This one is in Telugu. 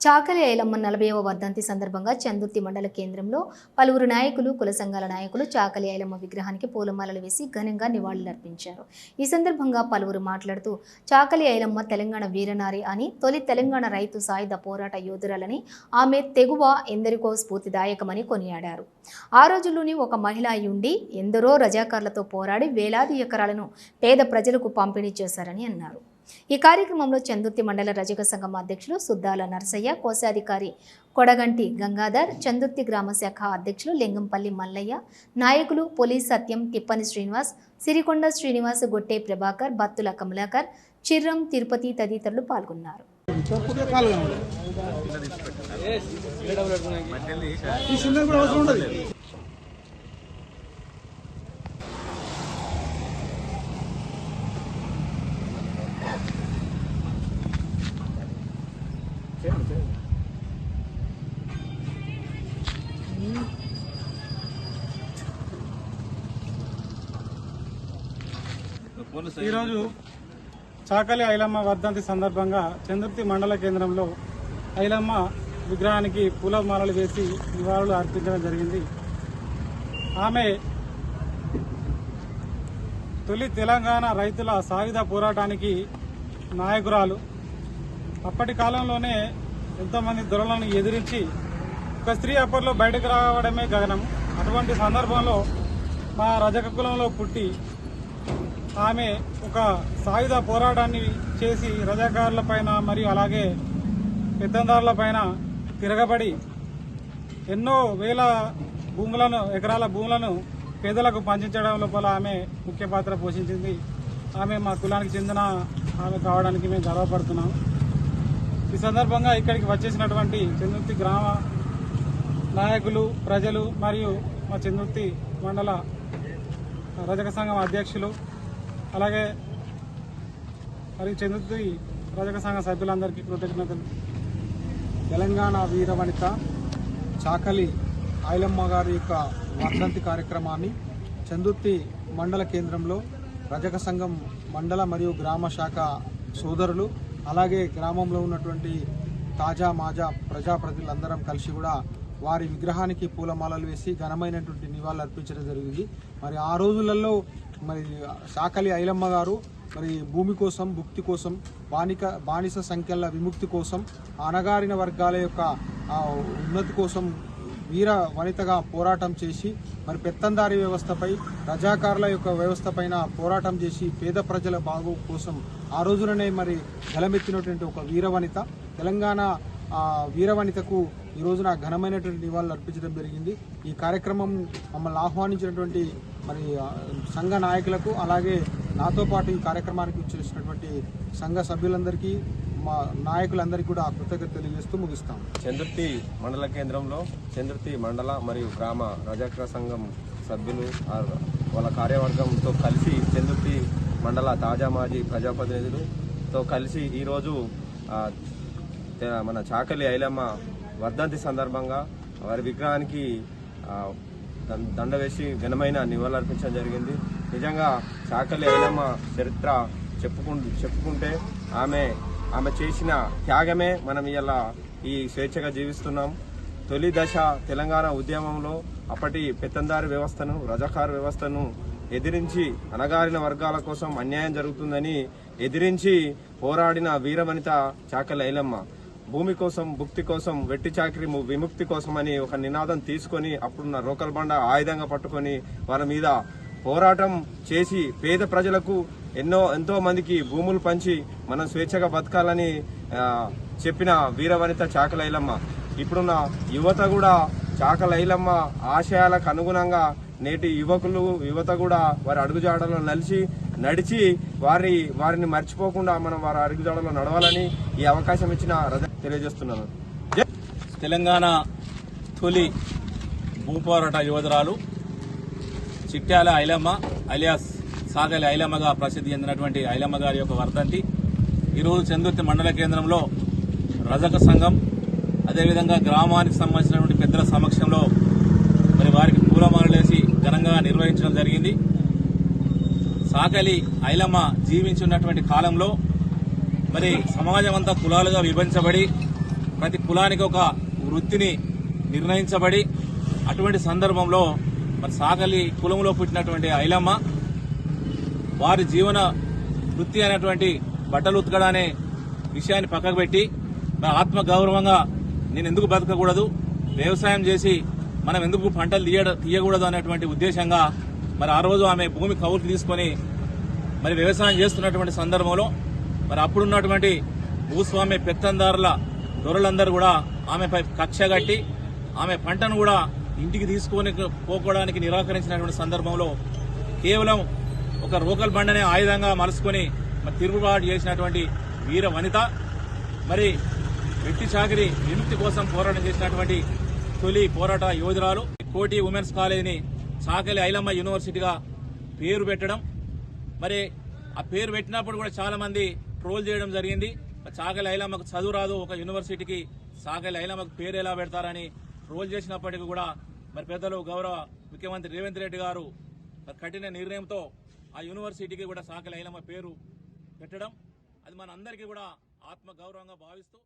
చాకలి ఐలమ్మ నలభైవ వర్ధంతి సందర్భంగా చందుర్తి మండల కేంద్రంలో పలువురు నాయకులు కుల సంఘాల నాయకులు చాకలి ఐలమ్మ విగ్రహానికి పూలమాలలు వేసి ఘనంగా నివాళులర్పించారు. ఈ సందర్భంగా పలువురు మాట్లాడుతూ చాకలి ఐలమ్మ తెలంగాణ వీరనారి అని తొలి తెలంగాణ రైతు సాయుధ పోరాట యోధురాలని ఆమె తెగువ ఎందరికో స్ఫూర్తిదాయకమని కొనియాడారు. ఆ రోజుల్లోని ఒక మహిళ అయ్యుండి ఉండి ఎందరో రజాకార్లతో పోరాడి వేలాది ఎకరాలను పేద ప్రజలకు పంపిణీ చేశారని అన్నారు. ఈ కార్యక్రమంలో చందుర్తి మండల రజక సంఘం అధ్యక్షులు సుద్దాల నరసయ్య కోశాధికారి కొడగంటి గంగాధర్ చందుర్తి గ్రామ శాఖ అధ్యక్షులు లింగంపల్లి మల్లయ్య నాయకులు పోలీస్ సత్యం తిప్పని శ్రీనివాస్ సిరికొండ శ్రీనివాస్ గొట్టే ప్రభాకర్ బత్తుల కమలాకర్ చిర్రం తిరుపతి తదితరులు పాల్గొన్నారు. ఈ కూడా అవసరం ఉండదు. ఈరోజు చాకలి ఐలమ్మ వర్ధంతి సందర్భంగా చంద్రుతి మండల కేంద్రంలో ఐలమ్మ విగ్రహానికి పూలమాలలు వేసి నివాళులు అర్పించడం జరిగింది. ఆమె తొలి తెలంగాణ రైతుల సాయుధ పోరాటానికి నాయకురాలు అప్పటి కాలంలోనే ఎంతోమంది దొరలను ఎదిరించి ఒక స్త్రీ అప్పట్లో బయటకు రావడమే గగనం. అటువంటి సందర్భంలో మా రజక కులంలో పుట్టి ఆమె ఒక సాయుధ పోరాటాన్ని చేసి రజాకారుల పైన మరియు అలాగే పెత్తందారుల పైన తిరగబడి ఎన్నో వేల భూములను ఎకరాల భూములను పేదలకు పంచించడం లోపల ఆమె ముఖ్య పాత్ర పోషించింది. ఆమె మా కులానికి చెందిన ఆమె కావడానికి మేము గర్వపడుతున్నాం. ఈ సందర్భంగా ఇక్కడికి వచ్చేసినటువంటి చందుర్తి గ్రామ నాయకులు ప్రజలు మరియు మా చందుర్తి మండల రజక సంఘం అధ్యక్షులు అలాగే మరియు చందుర్తి రజక సంఘ సభ్యులందరికీ కృతజ్ఞతలు. తెలంగాణ వీరవనిత చాకలి ఐలమ్మ గారి యొక్క వర్ధంతి కార్యక్రమాన్ని చందుర్తి మండల కేంద్రంలో రజక సంఘం మండల మరియు గ్రామ శాఖ సోదరులు అలాగే గ్రామంలో ఉన్నటువంటి తాజా మాజా ప్రజాప్రతినిధులందరం కలిసి కూడా వారి విగ్రహానికి పూలమాలలు వేసి ఘనమైనటువంటి నివాళులు అర్పించడం జరిగింది. మరి ఆ రోజులలో మరి శాకలి ఐలమ్మ గారు మరి భూమి కోసం భుక్తి కోసం బానిక బానిస సంఖ్యల విముక్తి కోసం అణగారిన వర్గాల యొక్క ఉన్నతి కోసం వీర వనితగా పోరాటం చేసి మరి పెత్తందారి వ్యవస్థపై రజాకారుల యొక్క వ్యవస్థ పైన పోరాటం చేసి పేద ప్రజల బాగు కోసం ఆ రోజుననే మరి గలమెత్తినటువంటి ఒక వీరవనిత తెలంగాణ ఆ వీరవనితకు ఈ రోజున ఘనమైనటువంటి నివాళులు అర్పించడం జరిగింది. ఈ కార్యక్రమం మమ్మల్ని ఆహ్వానించినటువంటి మరి సంఘ నాయకులకు అలాగే నాతో పాటు ఈ కార్యక్రమానికి వచ్చేసినటువంటి సంఘ సభ్యులందరికీ మా నాయకులందరికీ కూడా కృతజ్ఞత తెలియజేస్తూ ముగిస్తాం. చంద్రుతి మండల కేంద్రంలో చంద్రుతి మండల మరియు గ్రామ రజాకర సంఘం సభ్యులు వాళ్ళ కార్యవర్గంతో కలిసి చంద్రుతి మండల తాజా మాజీ ప్రజాప్రతినిధులతో కలిసి ఈరోజు మన చాకలి ఐలమ్మ వర్ధంతి సందర్భంగా వారి విగ్రహానికి దండ వేసి ఘనమైన నివాళులర్పించడం జరిగింది. నిజంగా చాకలి ఐలమ్మ చరిత్ర చెప్పుకు చెప్పుకుంటే ఆమె ఆమె చేసిన త్యాగమే మనం ఇలా ఈ స్వేచ్ఛగా జీవిస్తున్నాం. తొలి దశ తెలంగాణ ఉద్యమంలో అప్పటి పెత్తందారి వ్యవస్థను రజాకారు వ్యవస్థను ఎదిరించి అణగారిన వర్గాల కోసం అన్యాయం జరుగుతుందని ఎదిరించి పోరాడిన వీరవనిత చాకలి ఐలమ్మ. భూమి కోసం భుక్తి కోసం వెట్టి చాకరి ము- విముక్తి కోసం అని ఒక నినాదం తీసుకొని అప్పుడున్న రోకల్ బండ ఆయుధంగా పట్టుకొని వారి మీద పోరాటం చేసి పేద ప్రజలకు ఎన్నో ఎంతో మందికి భూములు పంచి మనం స్వేచ్ఛగా బతకాలని చెప్పిన వీరవనిత చాకలైలమ్మ. ఇప్పుడున్న యువత కూడా చాకలైలమ్మ ఆశయాలకు అనుగుణంగా నేటి యువకులు యువత కూడా వారి అడుగుజాడలో నలిచి నడిచి వారి వారిని మర్చిపోకుండా మనం వారి అడుగుజాడలో నడవాలని ఈ అవకాశం ఇచ్చిన తెలియజేస్తున్నాను. తెలంగాణ తొలి భూపోరాట యువతరాలు చిట్యాల ఐలమ్మ అలియాస్ సాగలి ఐలమ్మగా ప్రసిద్ధి చెందినటువంటి ఐలమ్మ గారి యొక్క వర్ధంతి. ఈరోజు చందుర్తి మండల కేంద్రంలో రజక సంఘం అదేవిధంగా గ్రామానికి సంబంధించినటువంటి పెద్దల సమక్షంలో మరి వారికి పూలమాలలేసి ఘనంగా నిర్వహించడం జరిగింది. సాకలి ఐలమ్మ జీవించున్నటువంటి కాలంలో మరి సమాజం అంతా కులాలుగా విభజించబడి ప్రతి కులానికి ఒక వృత్తిని నిర్ణయించబడి అటువంటి సందర్భంలో మరి సాకలి కులంలో పుట్టినటువంటి ఐలమ్మ వారి జీవన వృత్తి అనేటువంటి బట్టలు ఉతకడనే విషయాన్ని పక్కకు పెట్టి మరి ఆత్మ గౌరవంగా నేను ఎందుకు బతకకూడదు? వ్యవసాయం చేసి మనం ఎందుకు పంటలు తీయ తీయకూడదు అనేటువంటి ఉద్దేశంగా మరి ఆ రోజు ఆమె భూమి కవులు తీసుకొని మరి వ్యవసాయం చేస్తున్నటువంటి సందర్భంలో మరి అప్పుడున్నటువంటి భూస్వామ్య పెత్తందారుల దొరలందరూ కూడా ఆమెపై కక్ష కట్టి ఆమె పంటను కూడా ఇంటికి తీసుకొని పోకోవడానికి నిరాకరించినటువంటి సందర్భంలో కేవలం ఒక రోకల్ బండనే ఆయుధంగా మలుసుకొని మరి తిరుగుబాటు చేసినటువంటి వీర వనిత మరి వెట్టి చాకిరి విముక్తి కోసం పోరాటం చేసినటువంటి తొలి పోరాట యోధురాలు కోటి ఉమెన్స్ కాలేజీని చాకలి ఐలమ్మ యూనివర్సిటీగా పేరు పెట్టడం. మరి ఆ పేరు పెట్టినప్పుడు కూడా చాలామంది ట్రోల్ చేయడం జరిగింది. చాకలి ఐలమ్మకు చదువు రాదు ఒక యూనివర్సిటీకి సాకలి ఐలమ్మకు పేరు ఎలా పెడతారని ట్రోల్ చేసినప్పటికీ కూడా మరి పెద్దలు గౌరవ ముఖ్యమంత్రి రేవంత్ రెడ్డి గారు కఠిన నిర్ణయంతో ఆ యూనివర్సిటీకి కూడా సాకలైలమ్మ పేరు పెట్టడం. అది మన అందరికీ కూడా ఆత్మగౌరవంగా భావిస్తూ